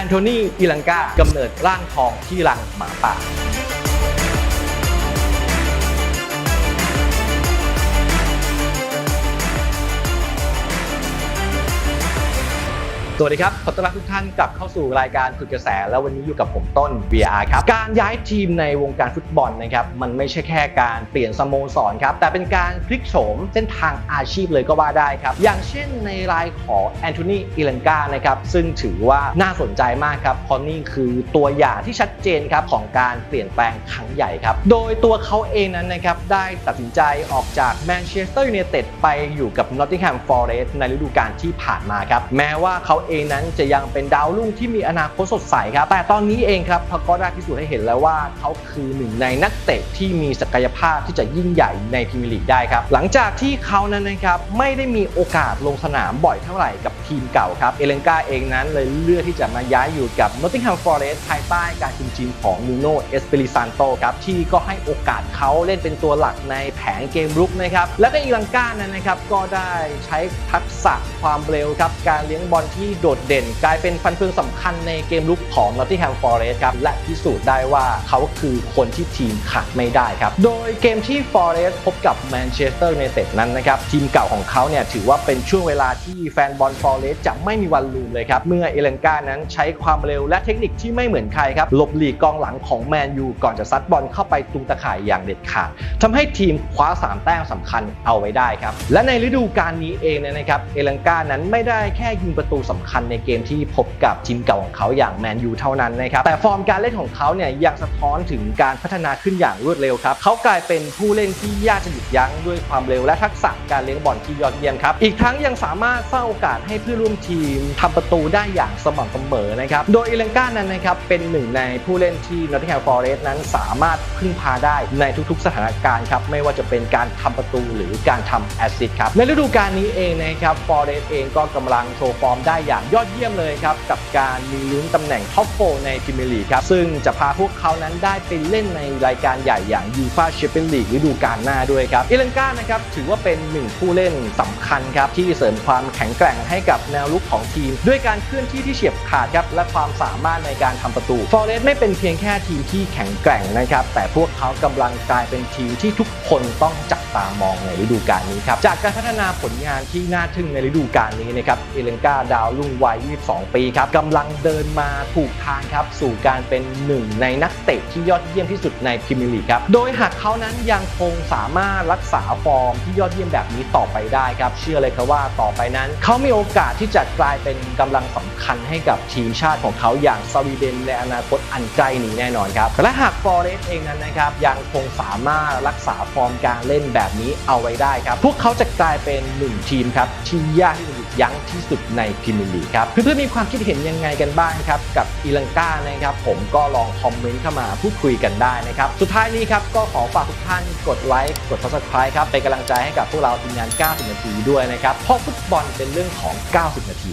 อนโทนีอิลังกากำเนิดร่างทองที่รังหมาป่า สวัสดีครับ ขอต้อนรับทุกท่านกลับเข้าสู่รายการขุดกระแส แล้ววันนี้อยู่กับผมต้น VR ครับ การย้ายทีมในวงการฟุตบอลนะครับ มันไม่ใช่แค่การเปลี่ยนสโมสรครับ แต่เป็นการพลิกโฉมเส้นทางอาชีพเลยก็ว่าได้ครับ อย่างเช่นในรายของแอนโทนีอิลังกานะครับ ซึ่งถือว่าน่าสนใจมากครับ เพราะนี่คือตัวอย่างที่ชัดเจนครับของการเปลี่ยนแปลงครั้งใหญ่ครับ โดยตัวเขาเองนั้นนะครับ ได้ตัดสินใจออกจากแมนเชสเตอร์ยูไนเต็ดไปอยู่กับนอตติงแฮมฟอร์เรสต์ในฤดูกาลที่ผ่านมาครับ แม้ว่าเขาเองนั้นจะยังเป็นดาวรุ่งที่มีอนาคตสดใสครับ แต่ตอนนี้เองครับเขาก็ได้พิสูจน์ให้เห็นแล้วว่าเขาคือหนึ่งในนักเตะที่มีศักยภาพที่จะยิ่งใหญ่ในพรีเมียร์ลีกได้ครับ หลังจากที่เขานั้นนะครับไม่ได้มีโอกาสลงสนามบ่อยเท่าไหร่กับทีมเก่าครับ เอเลนกาเองนั้นเลยเลือกที่จะมาย้ายอยู่กับนอตติงแฮมฟอร์เรสต์ภายใต้การคุมทีมของนูโนเอสเปริซันโตครับที่ก็ให้โอกาสเขาเล่นเป็นตัวหลักในแผงเกมรุกนะครับและก็อีลังกานั้นนะครับก็ได้ใช้ทักษะความเร็วครับการเลี้ยงบอลที่โดดเด่น กลายเป็นฟันเฟืองสำคัญในเกมรุกของ Nottingham Forest ครับและพิสูจน์ได้ว่าเขาคือคนที่ทีมขาดไม่ได้ครับโดยเกมที่ Forest พบกับ Manchester United นั้นนะครับทีมเก่าของเขาเนี่ยถือว่าเป็นช่วงเวลาที่แฟนบอล Forest จะไม่มีวันลืมเลยครับเมื่อเอเลนกานั้นใช้ความเร็วและเทคนิคที่ไม่เหมือนใครครับหลบหลีกกองหลังของแมนยูก่อนจะซัดบอลเข้าไปตุงตะข่ายอย่างเด็ดขาดทำให้ทีมคว้า 3 แต้มสำคัญเอาไว้ได้ครับและในฤดูกาลนี้เองเนี่ยนะครับเอเลนกานั้นไม่ได้แค่ยิงประตูสำคัญในเกมที่พบกับทีมเก่าของเขาอย่างแมนยูเท่านั้นนะครับแต่ฟอร์มการเล่นของเขาเนี่ยยังสะท้อนถึงการพัฒนาขึ้นอย่างรวดเร็วครับเขากลายเป็นผู้เล่นที่ยากจะหยุดยั้งด้วยความเร็วและทักษะการเลี้ยงบอลที่ยอดเยี่ยมครับอีกทั้งยังสามารถสร้างโอกาสให้เพื่อนร่วมทีมทำประตูได้อย่างสม่ำเสมอนะครับโดยเอเลนกานั้นนะครับเป็นหนึ่งในผู้เล่นที่ Nottingham Forest นั้นสามารถพึ่งพาได้ในทุกๆ สถานการณ์ครับไม่ว่าจะเป็นการทำประตูหรือการทำแอสซิสต์ครับในฤดูกาลนี้เองนะครับ Forest เองก็กำลังโชว์ฟอร์มได้อย่างยอดเยี่ยมเลยครับ กับการมีลุ้นตำแหน่งท็อปโฟในพรีเมียร์ลีกครับ ซึ่งจะพาพวกเขานั้นได้ไปเล่นในรายการใหญ่อย่างยูฟาแชมเปี้ยนลีกฤดูกาลหน้าด้วยครับเอเลนกานะครับถือว่าเป็นหนึ่งผู้เล่นสำคัญครับ ที่เสริมความแข็งแกร่งให้กับแนวลุกของทีม ด้วยการเคลื่อนที่ที่เฉียบขาดครับและความสามารถในการทำประตูฟอร์เรสไม่เป็นเพียงแค่ทีมที่แข็งแกร่งนะครับแต่พวกเขากำลังกลายเป็นทีมที่ทุกคนต้องจับตามองในฤดูกาลนี้ครับจากการพัฒนาผลงานที่น่าทึ่งในฤดูกาลนี้นะครับเอเลนกาดาวุ่งวัย 22 ปีครับกำลังเดินมาถูกทางครับสู่การเป็นหนึ่งในนักเตะที่ยอดเยี่ยมที่สุดในพรีเมียร์ลีกครับโดยหากเขานั้นยังคงสามารถรักษาฟอร์มที่ยอดเยี่ยมแบบนี้ต่อไปได้ครับเชื่อเลยครับว่าต่อไปนั้น เขามีโอกาสที่จะกลายเป็นกำลังสำคัญให้กับทีมชาติของเขาอย่างสวีเดนในอนาคตอันใกล้นี้แน่นอนครับและหากฟอร์เรสเองนั้นนะครับยังคงสามารถรักษาฟอร์มการเล่นแบบนี้เอาไว้ได้ครับพวกเขาจะกลายเป็นหนึ่งทีมครับที่ยากที่จะหยุด ยั้งที่สุดในพรีเมียร์ลีกครับเพื่อนๆมีความคิดเห็นยังไงกันบ้างครับกับอีลังกานะครับผมก็ลองคอมเมนต์เข้ามาพูดคุยกันได้นะครับสุดท้ายนี้ครับก็ขอฝากทุกท่านกดไลค์กด subscribe ครับเป็นกำลังใจให้กับพวกเราทีมงาน 90 นาทีด้วยนะครับเพราะฟุตบอลเป็นเรื่องของ 90 นาที